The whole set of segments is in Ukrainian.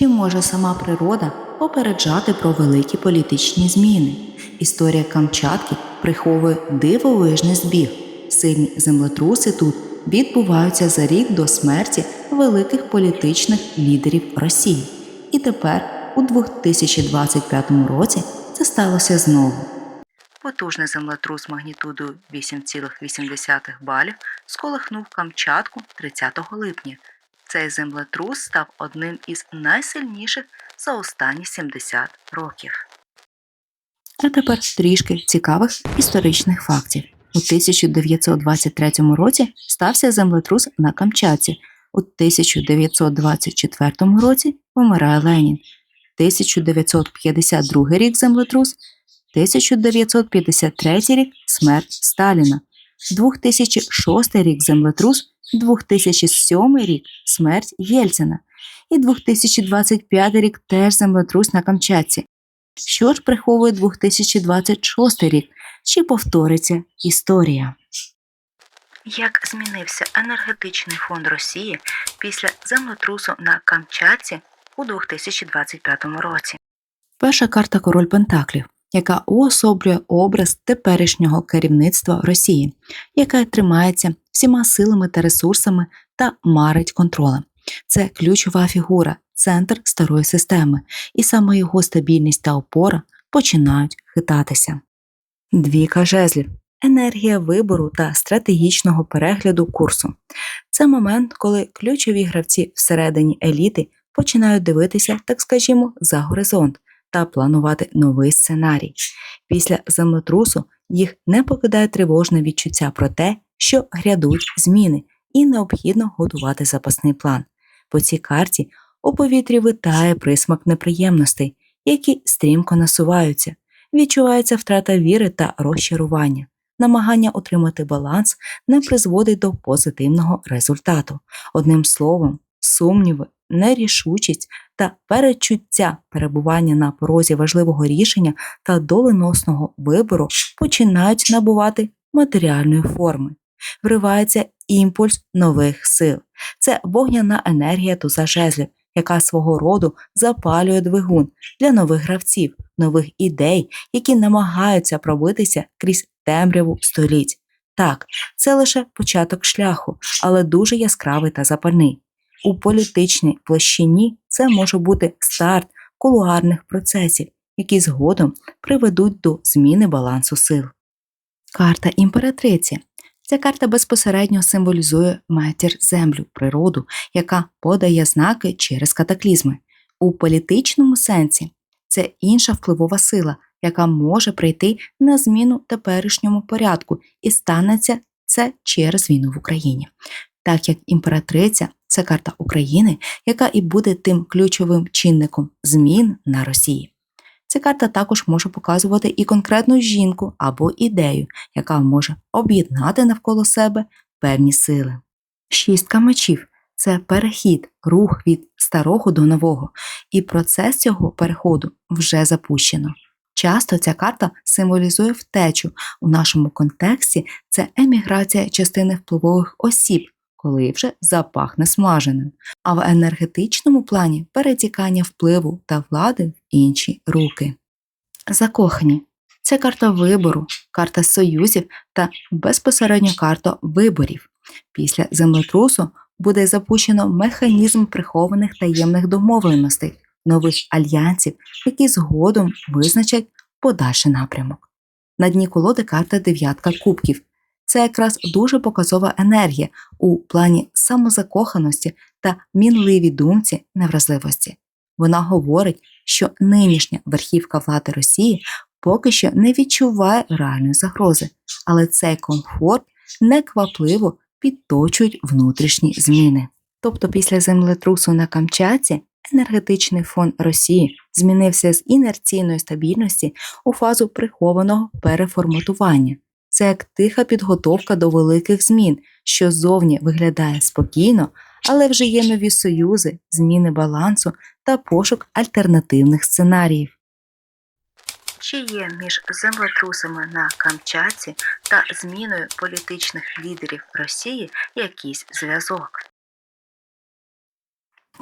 Чи може сама природа попереджати про великі політичні зміни? Історія Камчатки приховує дивовижний збіг. Сильні землетруси тут відбуваються за рік до смерті великих політичних лідерів Росії. І тепер, у 2025 році, це сталося знову. Потужний землетрус магнітудою 8,8 балів сколихнув Камчатку 30 липня. Цей землетрус став одним із найсильніших за останні 70 років. А тепер трішки цікавих історичних фактів. У 1923 році стався землетрус на Камчатці. У 1924 році помирає Ленін. 1952 рік землетрус, 1953 рік смерть Сталіна, 2006 рік землетрус, 2007 рік смерть Єльцина і 2025 рік теж землетрус на Камчатці. Що ж приховує 2026 рік? Чи повториться історія? Як змінився енергетичний фонд Росії після землетрусу на Камчатці у 2025 році? Перша карта Король Пентаклів, яка уособлює образ теперішнього керівництва Росії, яке тримається всіма силами та ресурсами та марить контролем. Це ключова фігура, центр старої системи, і саме його стабільність та опора починають хитатися. Двійка жезлів енергія вибору та стратегічного перегляду курсу. Це момент, коли ключові гравці всередині еліти починають дивитися, так скажімо, за горизонт та планувати новий сценарій. Після землетрусу їх не покидає тривожне відчуття про те, що грядуть зміни, і необхідно готувати запасний план. По цій карті у повітрі витає присмак неприємностей, які стрімко насуваються, відчувається втрата віри та розчарування. Намагання отримати баланс не призводить до позитивного результату. Одним словом, сумніви, нерішучість та перечуття перебування на порозі важливого рішення та доленосного вибору починають набувати матеріальної форми. Вривається імпульс нових сил. Це вогняна енергія туза жезлів, яка свого роду запалює двигун для нових гравців, нових ідей, які намагаються пробитися крізь темряву століть. Так, це лише початок шляху, але дуже яскравий та запальний. У політичній площині це може бути старт кулуарних процесів, які згодом приведуть до зміни балансу сил. Карта імператриці. Ця карта безпосередньо символізує матір землю, природу, яка подає знаки через катаклізми. У політичному сенсі це інша впливова сила, яка може прийти на зміну теперішньому порядку, і станеться це через війну в Україні. Так як імператриця це карта України, яка і буде тим ключовим чинником змін на Росії. Ця карта також може показувати і конкретну жінку або ідею, яка може об'єднати навколо себе певні сили. Шістка мечів це перехід, рух від старого до нового, і процес цього переходу вже запущено. Часто ця карта символізує втечу. У нашому контексті це еміграція частини впливових осіб, коли вже запахне смаженим, а в енергетичному плані перетікання впливу та влади в інші руки. Закохані це карта вибору, карта союзів та безпосередньо карта виборів. Після землетрусу буде запущено механізм прихованих таємних домовленостей, нових альянсів, які згодом визначать подальший напрямок. На дні колоди карта дев'ятка кубків. Це якраз дуже показова енергія у плані самозакоханості та мінливій думці невразливості. Вона говорить, що нинішня верхівка влади Росії поки що не відчуває реальної загрози, але цей комфорт неквапливо підточують внутрішні зміни. Тобто після землетрусу на Камчатці енергетичний фон Росії змінився з інерційної стабільності у фазу прихованого переформатування. Це як тиха підготовка до великих змін, що зовні виглядає спокійно, але вже є нові союзи, зміни балансу та пошук альтернативних сценаріїв. Чи є між землетрусами на Камчатці та зміною політичних лідерів Росії якийсь зв'язок?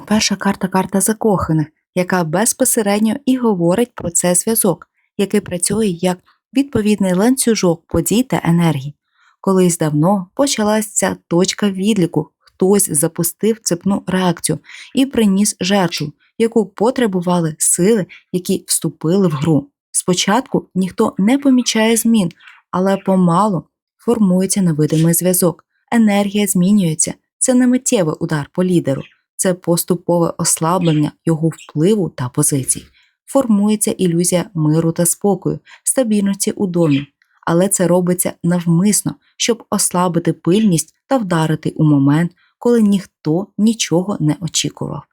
Перша карта карта закоханих, яка безпосередньо і говорить про цей зв'язок, який працює як відповідний ланцюжок подій та енергій. Колись давно почалась ця точка відліку, хтось запустив цепну реакцію і приніс жертву, яку потребували сили, які вступили в гру. Спочатку ніхто не помічає змін, але помалу формується невидимий зв'язок. Енергія змінюється. Це не миттєвий удар по лідеру, це поступове ослаблення його впливу та позицій. Формується ілюзія миру та спокою, стабільності у домі, але це робиться навмисно, щоб ослабити пильність та вдарити у момент, коли ніхто нічого не очікував.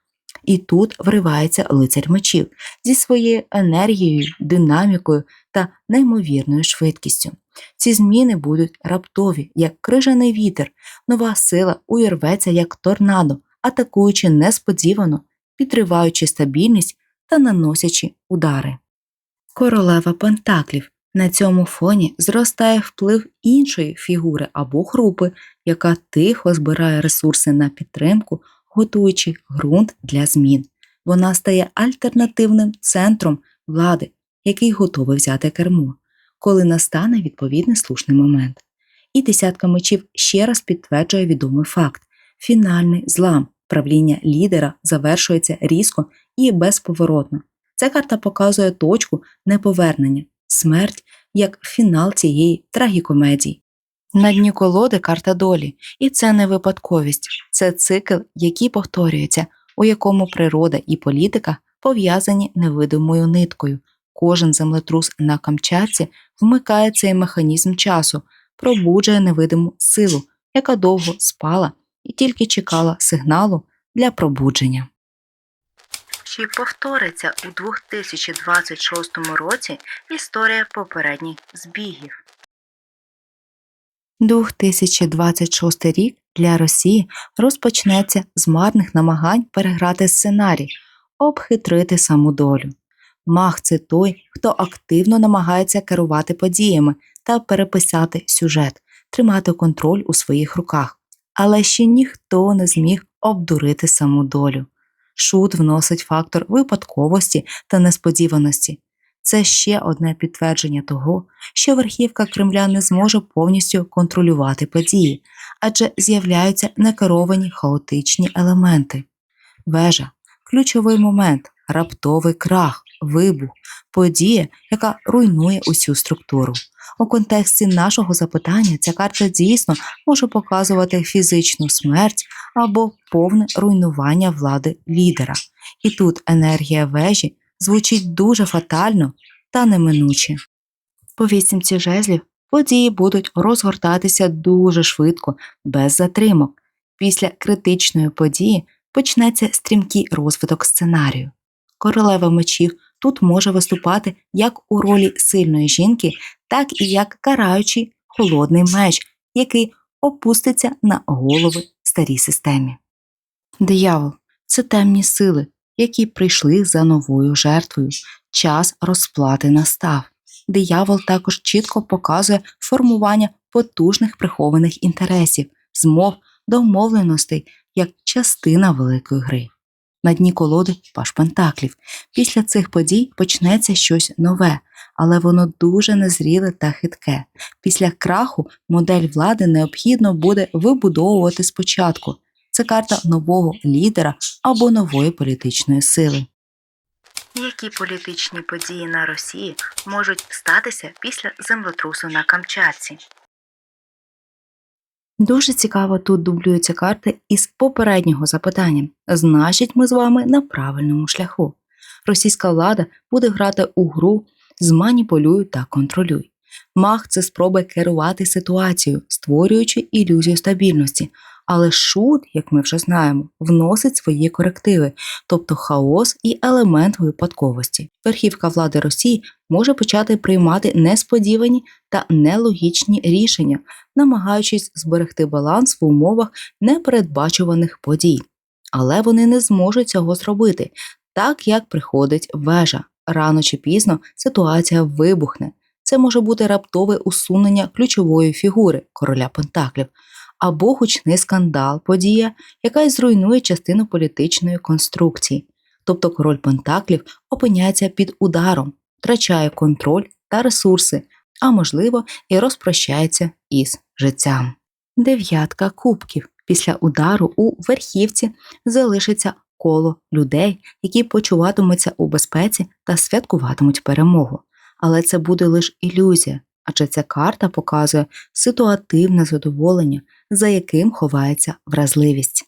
І тут вривається лицар мечів зі своєю енергією, динамікою та неймовірною швидкістю. Ці зміни будуть раптові, як крижаний вітер, нова сила уірветься як торнадо, атакуючи несподівано, підриваючи стабільність та наносячи удари. Королева Пентаклів на цьому фоні зростає вплив іншої фігури або групи, яка тихо збирає ресурси на підтримку, готуючи ґрунт для змін. Вона стає альтернативним центром влади, який готовий взяти кермо, коли настане відповідний слушний момент. І десятка мечів ще раз підтверджує відомий факт: фінальний злам правління лідера завершується різко і безповоротно. Ця карта показує точку неповернення, смерть як фінал цієї трагікомедії. На дні колоди карта долі, і це не випадковість, це цикл, який повторюється, у якому природа і політика пов'язані невидимою ниткою. Кожен землетрус на Камчатці вмикає цей механізм часу, пробуджує невидиму силу, яка довго спала і тільки чекала сигналу для пробудження. Чи повториться у 2026 році історія попередніх збігів? 2026 рік для Росії розпочнеться з марних намагань переграти сценарій, обхитрити саму долю. Маг це той, хто активно намагається керувати подіями та переписати сюжет, тримати контроль у своїх руках. Але ще ніхто не зміг обдурити саму долю. Шут вносить фактор випадковості та несподіваності. Це ще одне підтвердження того, що верхівка Кремля не зможе повністю контролювати події, адже з'являються некеровані хаотичні елементи. Вежа ключовий момент, раптовий крах, вибух, подія, яка руйнує усю структуру. У контексті нашого запитання ця карта дійсно може показувати фізичну смерть або повне руйнування влади лідера. І тут енергія вежі звучить дуже фатально та неминуче. По вісімці жезлів події будуть розгортатися дуже швидко, без затримок. Після критичної події почнеться стрімкий розвиток сценарію. Королева мечів тут може виступати як у ролі сильної жінки, так і як караючий холодний меч, який опуститься на голови старій системі. Диявол це темні сили, які прийшли за новою жертвою. Час розплати настав. Диявол також чітко показує формування потужних прихованих інтересів, змов, домовленостей як частина великої гри. На дні колоди паш Пентаклів. Після цих подій почнеться щось нове, але воно дуже незріле та хитке. Після краху модель влади необхідно буде вибудовувати спочатку. Це карта нового лідера або нової політичної сили. Які політичні події на Росії можуть статися після землетрусу на Камчатці? Дуже цікаво тут дублюються карти із попереднього запитання. Значить, ми з вами на правильному шляху. Російська влада буде грати у гру зманіпулюй та контролюй. Мах це спроби керувати ситуацією, створюючи ілюзію стабільності. Але шут, як ми вже знаємо, вносить свої корективи, тобто хаос і елемент випадковості. Верхівка влади Росії може почати приймати несподівані та нелогічні рішення, намагаючись зберегти баланс в умовах непередбачуваних подій. Але вони не зможуть цього зробити, так як приходить вежа. Рано чи пізно ситуація вибухне. Це може бути раптове усунення ключової фігури короля Пентаклів, або гучний скандал, подія, яка й зруйнує частину політичної конструкції. Тобто король Пентаклів опиняється під ударом, втрачає контроль та ресурси, а можливо, і розпрощається із життям. Дев'ятка кубків. Після удару у верхівці залишиться коло людей, які почуватимуться у безпеці та святкуватимуть перемогу. Але це буде лише ілюзія, адже ця карта показує ситуативне задоволення, за яким ховається вразливість.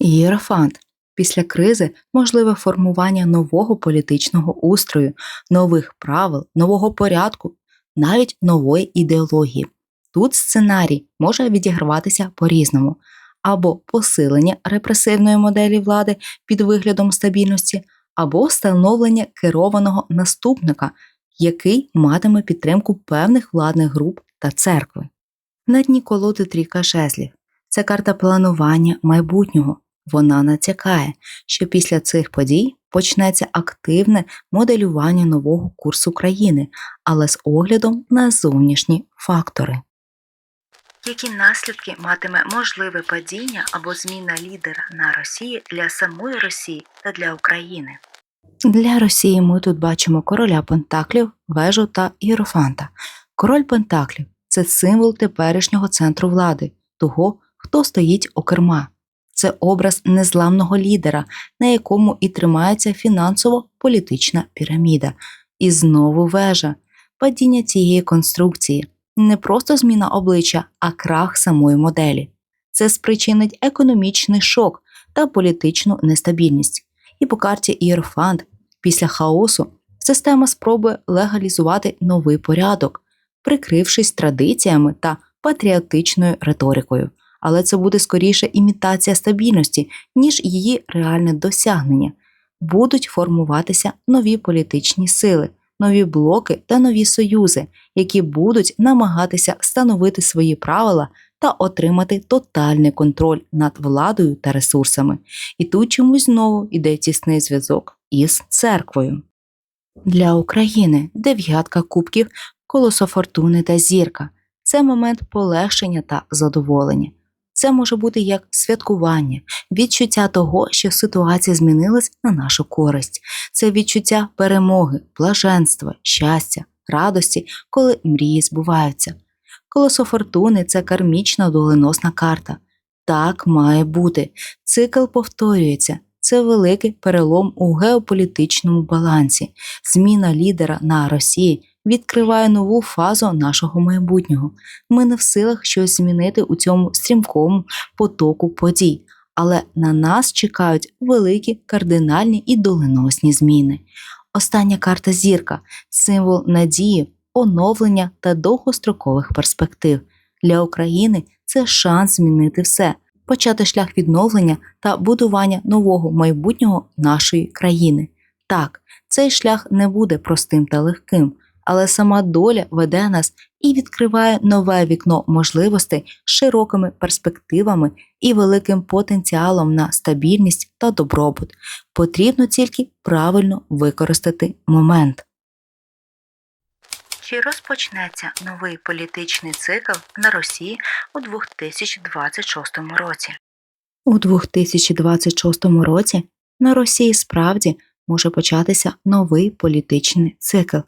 Єрофант. Після кризи можливе формування нового політичного устрою, нових правил, нового порядку, навіть нової ідеології. Тут сценарій може відіграватися по-різному або посилення репресивної моделі влади під виглядом стабільності, або встановлення керованого наступника, який матиме підтримку певних владних груп та церкви. На дні колоди трійка жезлів. Це карта планування майбутнього. Вона натякає, що після цих подій почнеться активне моделювання нового курсу країни, але з оглядом на зовнішні фактори. Які наслідки матиме можливе падіння або зміна лідера на Росії для самої Росії та для України? Для Росії ми тут бачимо короля Пентаклів, вежу та іерофанта. Король Пентаклів це символ теперішнього центру влади, того, хто стоїть у керма. Це образ незламного лідера, на якому і тримається фінансово-політична піраміда. І знову вежа, падіння цієї конструкції не просто зміна обличчя, а крах самої моделі. Це спричинить економічний шок та політичну нестабільність. І по карті Ієрофант після хаосу система спробує легалізувати новий порядок, прикрившись традиціями та патріотичною риторикою. Але це буде скоріше імітація стабільності, ніж її реальне досягнення. Будуть формуватися нові політичні сили, нові блоки та нові союзи, які будуть намагатися встановити свої правила та отримати тотальний контроль над владою та ресурсами. І тут чомусь знову йде тісний зв'язок із церквою. Для України дев'ятка кубків, колесо фортуни та зірка це момент полегшення та задоволення. Це може бути як святкування, відчуття того, що ситуація змінилась на нашу користь, це відчуття перемоги, блаженства, щастя, радості, коли мрії збуваються. Колесо фортуни це кармічна доленосна карта. Так має бути. Цикл повторюється. Це великий перелом у геополітичному балансі. Зміна лідера на Росії відкриває нову фазу нашого майбутнього. Ми не в силах щось змінити у цьому стрімкому потоку подій, але на нас чекають великі кардинальні і доленосні зміни. Остання карта зірка символ надії, оновлення та довгострокових перспектив. Для України це шанс змінити все, почати шлях відновлення та будування нового майбутнього нашої країни. Так, цей шлях не буде простим та легким, але сама доля веде нас і відкриває нове вікно можливостей з широкими перспективами і великим потенціалом на стабільність та добробут. Потрібно тільки правильно використати момент. Чи розпочнеться новий політичний цикл на Росії у 2026 році? У 2026 році на Росії справді може початися новий політичний цикл.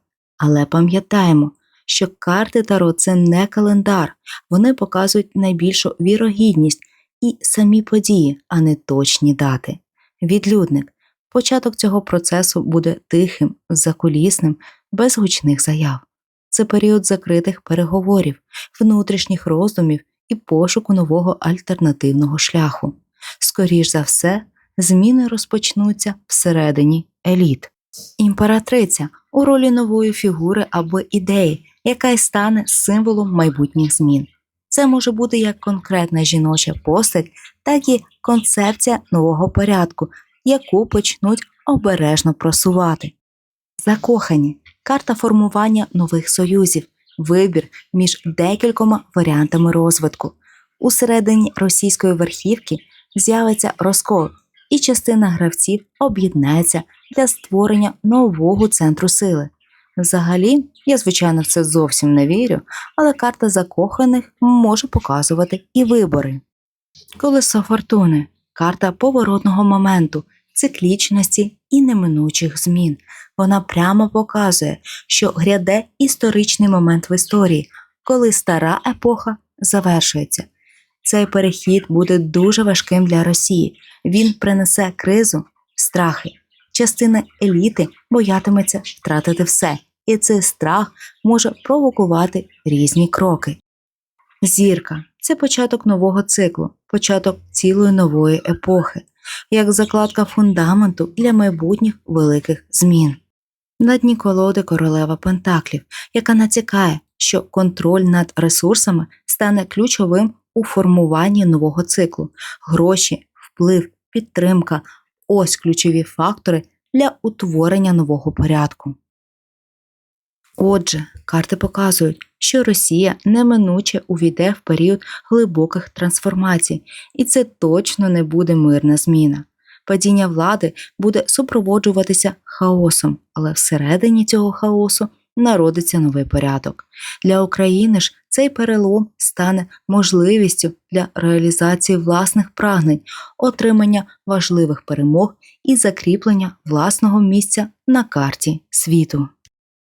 Але пам'ятаємо, що карти Таро це не календар, вони показують найбільшу вірогідність і самі події, а не точні дати. Відлюдник. Початок цього процесу буде тихим, закулісним, без гучних заяв. Це період закритих переговорів, внутрішніх роздумів і пошуку нового альтернативного шляху. Скоріш за все, зміни розпочнуться всередині еліт. Імператриця у ролі нової фігури або ідеї, яка й стане символом майбутніх змін. Це може бути як конкретна жіноча постать, так і концепція нового порядку, яку почнуть обережно просувати. Закохані карта формування нових союзів, вибір між декількома варіантами розвитку. У середині російської верхівки з'явиться розкол, і частина гравців об'єднається для створення нового центру сили. Взагалі, я, звичайно, в це зовсім не вірю, але карта закоханих може показувати і вибори. Колесо фортуни карта поворотного моменту, циклічності і неминучих змін. Вона прямо показує, що гряде історичний момент в історії, коли стара епоха завершується. Цей перехід буде дуже важким для Росії. Він принесе кризу, страхи. Частина еліти боятиметься втратити все, і цей страх може провокувати різні кроки. Зірка це початок нового циклу, початок цілої нової епохи, як закладка фундаменту для майбутніх великих змін. На дні колоди королева Пентаклів, яка натякає, що контроль над ресурсами стане ключовим у формуванні нового циклу. Гроші, вплив, підтримка ось ключові фактори для утворення нового порядку. Отже, карти показують, що Росія неминуче увійде в період глибоких трансформацій, і це точно не буде мирна зміна. Падіння влади буде супроводжуватися хаосом, але всередині цього хаосу народиться новий порядок. Для України ж цей перелом стане можливістю для реалізації власних прагнень, отримання важливих перемог і закріплення власного місця на карті світу.